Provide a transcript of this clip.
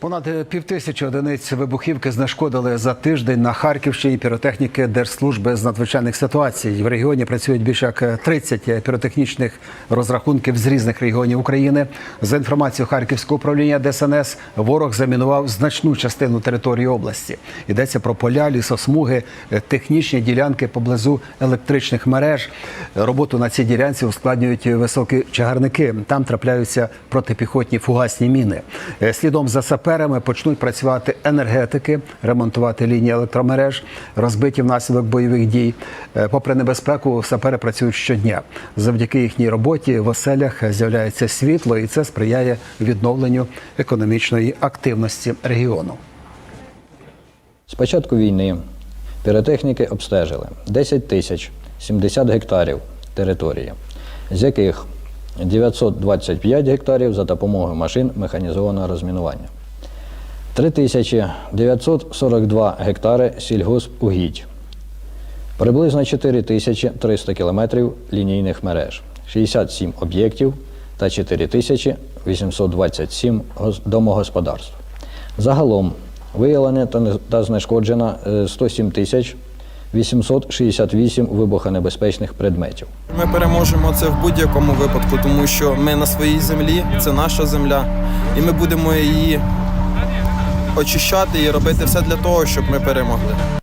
Понад півтисячі одиниць вибухівки знешкодили за тиждень на Харківщині піротехніки Держслужби з надзвичайних ситуацій. В регіоні працюють більше як 30 піротехнічних розрахунків з різних регіонів України. За інформацією Харківського управління ДСНС, ворог замінував значну частину території області. Йдеться про поля, лісосмуги, технічні ділянки поблизу електричних мереж. Роботу на цій ділянці ускладнюють високі чагарники. Там трапляються протипіхотні фугасні міни. Е, Слідом за саперами почнуть працювати енергетики, ремонтувати лінії електромереж, розбиті внаслідок бойових дій. Е, Попри небезпеку, сапери працюють щодня. Завдяки їхній роботі в оселях з'являється світло, і це сприяє відновленню економічної активності регіону. З початку війни піротехніки обстежили 10 тисяч 70 гектарів території, з яких 925 гектарів за допомогою машин механізованого розмінування, 3942 гектари сільгоспугідь, приблизно 4300 кілометрів лінійних мереж, 67 об'єктів та 4827 домогосподарств. Загалом виявлено та знешкоджено е, 107 тисяч 868 вибухонебезпечних предметів. Ми переможемо це в будь-якому випадку, тому що ми на своїй землі, це наша земля, і ми будемо її очищати і робити все для того, щоб ми перемогли.